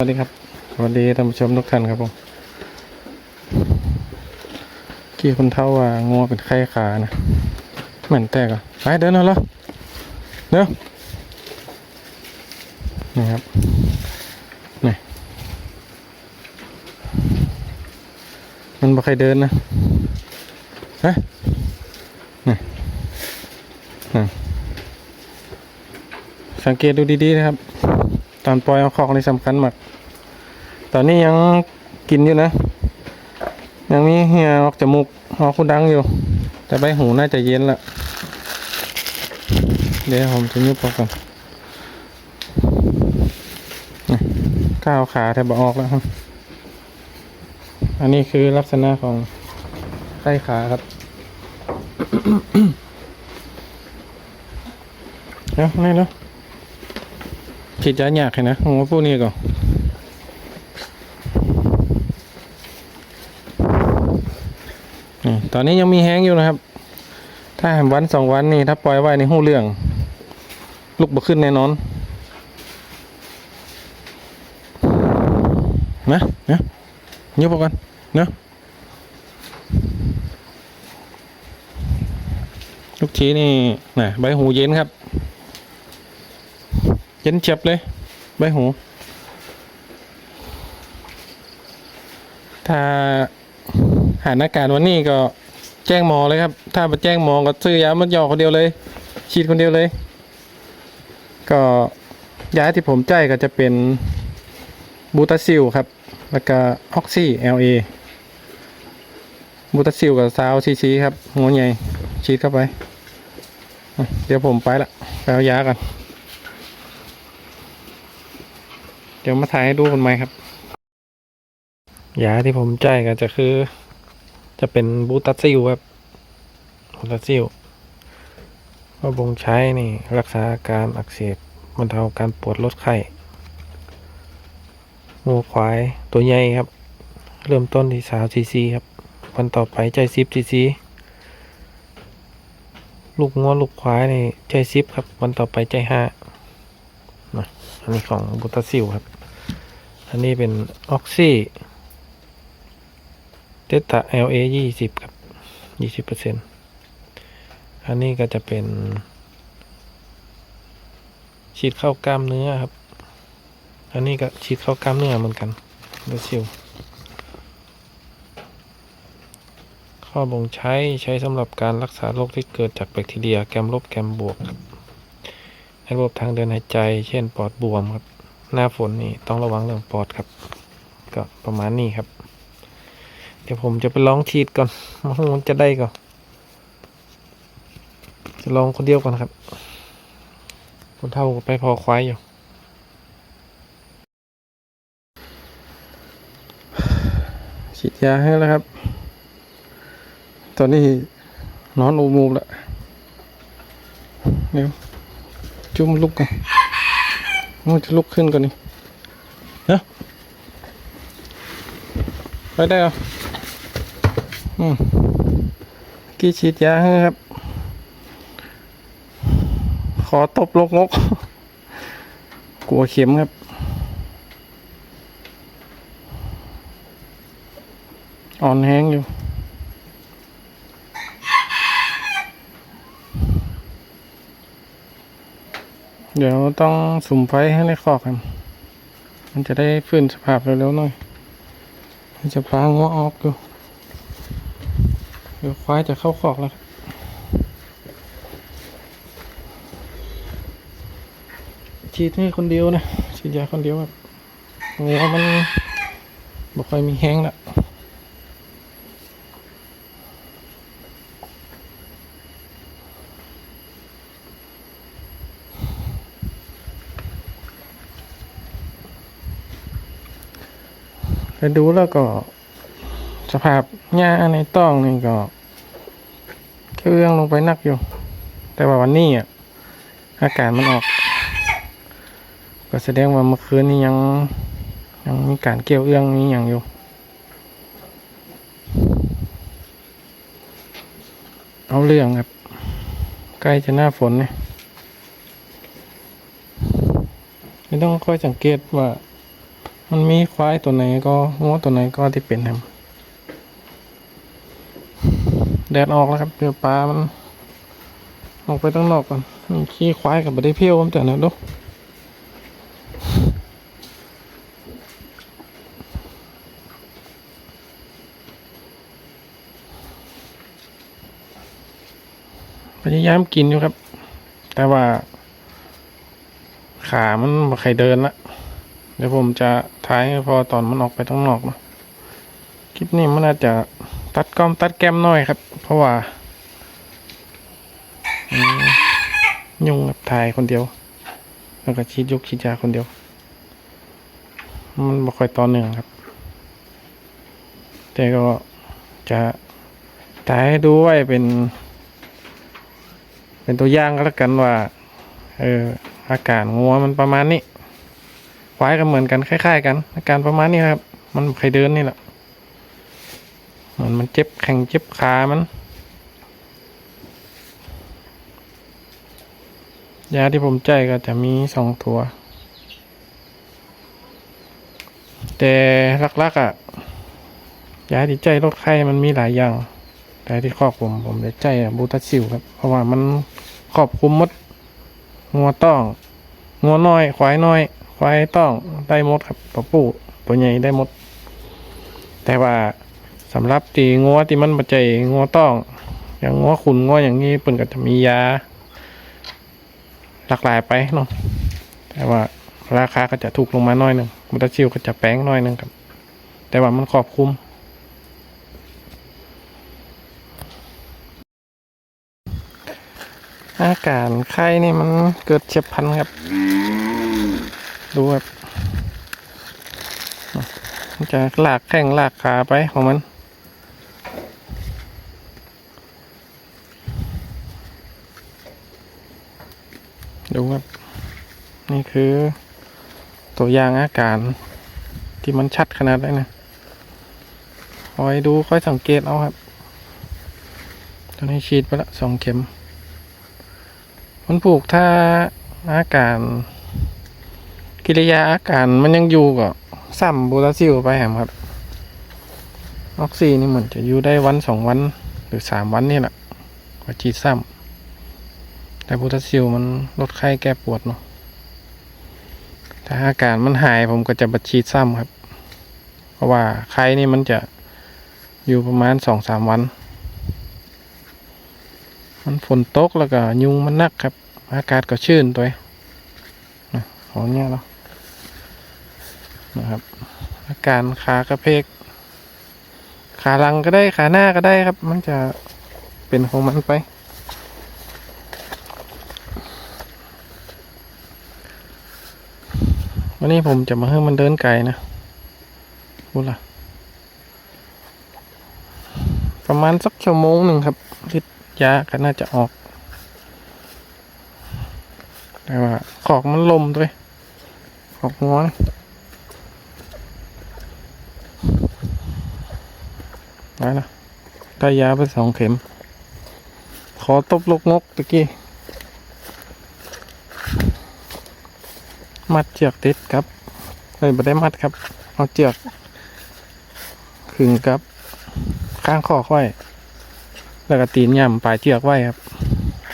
สวัสดีครับสวัสดีท่านผู้ชมทุกท่านครับผมกี่คนเท่าว่างัวเป็นไข้ขานะเหมือนแตกอะไปเดินเอาแล้วเร็วนี่ครับนี่มันบ่ใครเดินนะฮะนี่นี่สังเกตดูดีๆนะครับตอนปล่อยเอาคอกนี่สำคัญมาก ตอนนี้ยังกินอยู่นะ ยังมีเหี่ยออกจมูกออกคูดังอยู่ แต่ใบหูน่าจะเย็นละ เดี๋ยวผมจะยุบออกก่อนก้าวขาแทบออกแล้วครับ อันนี้คือลักษณะของไส้ขาครับเดี๋ยวนี่เนาะฉีดยาหยากให้นะผมว่าพวกนี้ก่อน ตอนนี้ยังมีแห้งอยู่นะครับ ถ้าวันสองวันนี่ถ้าปล่อยไว้ในหูเรื่องลุกบ่ขึ้นแน่นอนนะนะยุบออกกันเนาะลูกชีนี่นะใบหูเย็นครับ เย็นเจ็บเลย ใบหู ถ้า หาอาการวันนี้ก็แจ้งหมอเลยครับ ถ้าไปแจ้งหมอก็ซื้อยามัดยอคนเดียวเลย ฉีดคนเดียวเลย ก็ยาที่ผมใจก็จะเป็นบูตาซิลครับ แล้วก็ออกซี่ LA บูตาซิลกับซาวซีซีครับหัวใหญ่ฉีดเข้าไป เดี๋ยวผมไปละไปเอายากันเดี๋ยวมาถ่ายให้ดูคนใหม่ครับยาที่ผมใจก็จะคือ จะเป็นบูตัสซิลครับบูตัสซิลว่าบ่งใช้นี่รักษาอาการอักเสบบรรเทาการปวดลดไข้งูควายตัวใหญ่ครับ เริ่มต้นที่สาวซีซีครับ วันต่อไปใจซิปซีซีลูกงัวลูกควายนี่ใจซิปครับ วันต่อไปใจห้านะอันนี้ของบูตัสซิลครับ อันนี้เป็นออกซี่ เดต้า LA ยี่สิบครับยี่สิบเปอร์เซ็นต์อันนี้ก็จะเป็น ฉีดเข้ากล้ามเนื้อครับ อันนี้ก็ฉีดเข้ากล้ามเนื้อเหมือนกันเดซิลข้อบ่งใช้ใช้สำหรับการรักษาโรคที่เกิดจากแบคทีเรียแกมลบแกมบวกครับในระบบทางเดินหายใจ เช่นปอดบวมครับ หน้าฝนนี่ต้องระวังเรื่องปอดครับ ก็ประมาณนี้ครับ ดี๋ยวผมจะไปลองฉีดก่อนมันจะได้ก่อน จะลองคนเดียวก่อนครับ คนเท่าไปพอควายอยู่ ฉีดยาให้แล้วครับ ตอนนี้นอนอูมูแล้วเดี๋ยวจุ่มลุกก่อนมันจะลุกขึ้นก่อนนี่เนาะไปได้เหรอ กี่ฉีดยาครับ ขอตบลกงก กลัวเข็มครับ อ่อนแห้งอยู่เดี๋ยวต้องสุ่มไฟให้ในคอกครับ มันจะได้ฟื้นสภาพเร็วๆหน่อย มันจะพางัวออกอยู่ เดี๋ยวควายจะเข้าคอกแล้วครับฉีดให้คนเดียวนะฉีดยาคนเดียวครับงัวมันบอกค่อยมีแห้งละไปดูแล้วก็ สภาพหญ้าในต้องนี่ก็เครื่องลงไปนักอยู่ แต่ว่าวันนี้อะอากาศมันออก ก็แสดงว่าเมื่อคืนนี้ยังยังมีการเกี่ยวเอื้องนี้อย่างอยู่เอาเรื่องครับใกล้จะหน้าฝนเนี่ยไม่ต้องค่อยสังเกตว่า มันมีควายตัวไหนก็งัวตัวไหนก็ที่เป็นครับ แดดออกแล้วครับเดี๋ยวปลามันออกไปตั้งนอกก่อนนี่ขี้ควายกับบัได้เพี้ยวผมแต่นะดูพยายามกินอยู่ครับ แต่ว่า ขามันบ่ใครเดินละเดี๋ยวผมจะท้ายพอตอนมันออกไปข้งนอกนะคลิปนี้มันอาจจะ ตัดกล้อมตัดแก้มหน่อยครับ เพราะว่ายุ่งกับถ่ายคนเดียว แล้วก็ชีดยกชีดยาคนเดียว มันบ่ค่อยต่อเนื่องครับ แต่ก็จะถ่ายให้ดูไว้เป็น เป็นตัวอย่างก็แล้วกันว่า เอออาการงัวมันประมาณนี้ควายก็เหมือนกันคล้าย ๆ กัน อาการประมาณนี้ครับ มันใครเดินนี่แหละ มันมันเจ็บแข้งเจ็บขามันยาที่ผมใจก็จะมีสองตัว แต่ลักๆอะยาที่ใจลดไข้มันมีหลายอย่าง แต่ที่ครอบผมผมได้ใจอะบูตัสซิลครับ เพราะว่ามันครอบคุมมดงัวต้องงัวน้อย ควายน้อย ควายต้องได้มดครับตัวผู้ตัวใหญ่ได้มด แต่ว่า สำหรับตีงัวที่มันปัจจัยงัวต้อง อย่างงัวขุนงัวอย่างนี้เปิ่นก็จะมียา หลากหลายไปเนาะแต่ว่าราคาก็จะถูกลงมาหน้อยหนึ่งมุตชิลก็จะแพงหน้อยหนึ่งครับ แต่ว่ามันครอบคลุมอาการไข้นี่มันเกิดเฉียบพันครับ ดูครับ มันจะลากแข้งลากขาไปของมัน ดูครับ นี่คือ ตัวอย่างอาการที่มันชัดขนาดไหนนะคอยดูค่อยสังเกตเอาครับ ตอนนี้ฉีดไปละสองเข็ม มันผูกถ้าอาการกิริยาอาการมันยังอยู่ก็ซ้ำบูราซิลไปแหมครับ ออกซินี่เหมือนจะอยู่ได้วันสองวัน หรือสามวันนี่แหละกว่าฉีดซ้ำ แต่บูราซิลมันลดไข้แก้ปวดเนาะถ้าอาการมันหายผมก็จะบัดฉีดซ้ำครับ เพราะว่าไข้นี่มันจะอยู่ประมาณสองสามวัน มันฝนตกแล้วก็ยุงมันนักครับ อากาศก็ชื้นตัวนะของเนี้ยเนาะนะครับ อาการขากระเพก ขาหลังก็ได้ขาหน้าก็ได้ครับ มันจะเป็นของมันไป วันนี้ผมจะมาให้มันเดินไกลนะพูดละประมาณสักชั่วโมงหนึ่งครับฤทธิ์ยาก็น่าจะออก แต่ว่าขอกมันลมด้วยขอกง้อนได้ละได้ยาไปสองเข็ม ขอตบลูกงกตะกี้ มัดเจือกติดครับเฮ้ยไม่ได้มัดครับ เอาเจือกขึงครับข้างคอกไว้แล้วก็ตีนย่ำปลายเชือกไว้ครับ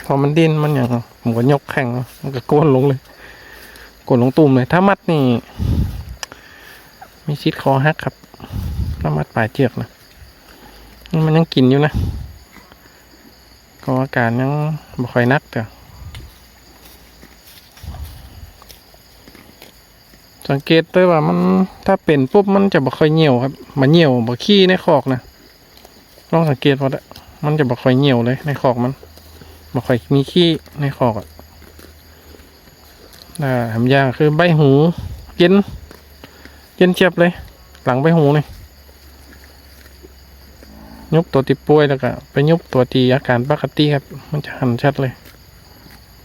พอมันดิ้นมันอย่างผมก็ยกแข่งมันก็โกนลงเลยโกนลงตุ่มเลย ถ้ามัดนี่ มีชิดคอหักครับ ถ้ามัดปลายเชือกนะมันยังกินอยู่นะก็อาการยังบ่ค่อยนักแต่ สังเกตด้วยว่ามันถ้าเป็นปุ๊บมันจะบ่ค่อยเหี่ยวครับมันเหี่ยวบ่ขี้ในคอกนะลองสังเกตพอดะมันจะบ่ค่อยเหี่ยวเลยในคอกมันบ่ค่อยมีขี้ในคอกอะอ่าทำยางคือใบหูเย็นเย็นเจ็บเลย หลังใบหูนี่ยุบตัวติป่วยแล้วก็ไปยุบตัวตีอาการปกติครับ มันจะหันชัดเลย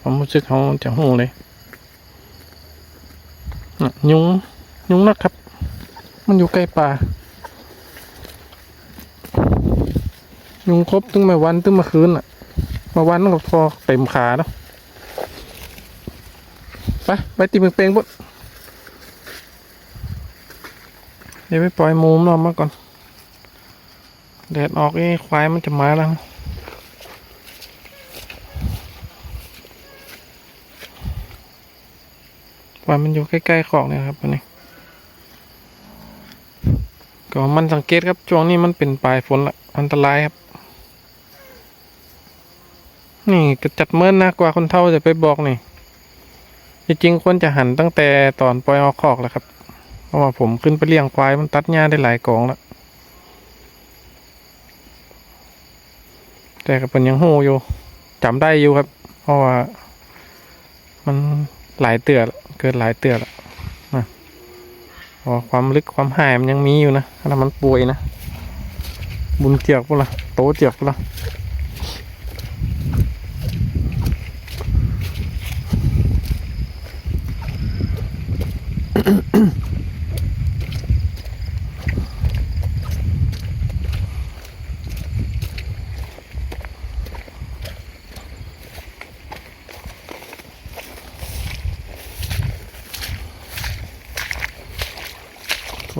ความรู้สึกเขาจะหูเลย ยุงยุงนะครับ มันอยู่ใกล้ป่า ยุงครบตึงมาวันตึงมาคืนอะ มาวันก็พอเต็มขาแล้วไปไปตีเมืองเปงปุ๊บเดี๋ยวไปปล่อยมูมนอนมาก่อน แดดออกนี่ควายมันจะมาแล้ว ล่อยมันอยู่ใกล้ๆขอกเนี่ยครับอันนี้ก็มันสังเกตครับช่วงนี้มันเป็นปลายฝนละอันตรายครับ นี่กระจัดเมินนะกว่าคนเท่าจะไปบอกนี่จริงๆควรจะหันตั้งแต่ตอนปล่อยออกคอกแล้วครับ เพราะว่าผมขึ้นไปเลี้ยงควายมันตัดหญ้าได้หลายกองแล้วแต่ก็เป็นยังโหอยู่จำได้อยู่ครับ เพราะว่ามัน หลายเตือเกิดหลายเตือแล้วนะเพราะว่าความลึกความหายมันยังมีอยู่นะถ้ามันป่วยนะ บุญเจียกปุ๊ละโตเจียกปุ๊ละ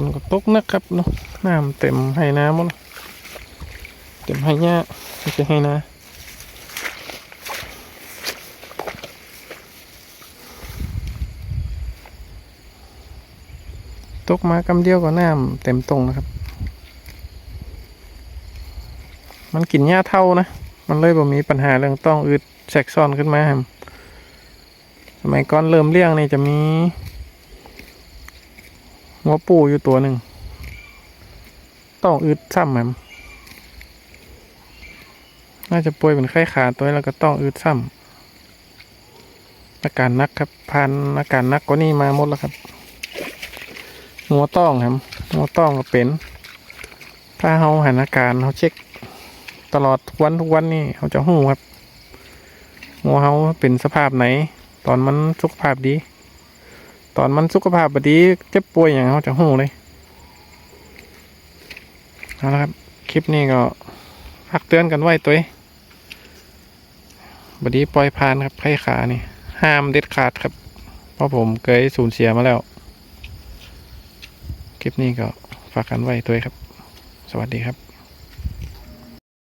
อืมก็ ตกนะครับเนาะน้ำเต็มให้น้ำหมดเต็มให้หญ้าไม่ใช่ให้นาตกมากำเดียวก็น้ำเต็มตรงนะครับ มันกินหญ้าเท่านะ มันเลยบ่มีปัญหาเรื่องต้องอืดแทรกซ้อนขึ้นมาสมัยก่อนเริ่มเลี้ยงนี่จะมี หัวปูอยู่ตัวหนึ่ง ต้องอึดซ้ำมันน่าจะป่วยเป็นไข้ขาตัวแล้วก็ต้องอึดซ้ำอาการนักครับพันอาการนักกว่านี้มาหมดแล้วครับหัวต้องครับหัวต้องก็เป็น ถ้าเขาหันอาการเขาเช็ค ตลอดทุกวันทุกวันนี่เขาจะหูครับหัวเขาเป็นสภาพไหน ตอนมันสุขภาพดี อนมันสุขภาพบดีเจ็บป่วยอย่างเขาจะหูเลยเอาละครับ คลิปนี้ก็พักเตือนกันไว้ตัวเองบดีปล่อยพานครับไข้ขานี่ ห้ามเด็ดขาดครับ เพราะผมเคยสูญเสียมาแล้ว คลิปนี้ก็ฝากกันไว้ตัวเองครับ สวัสดีครับ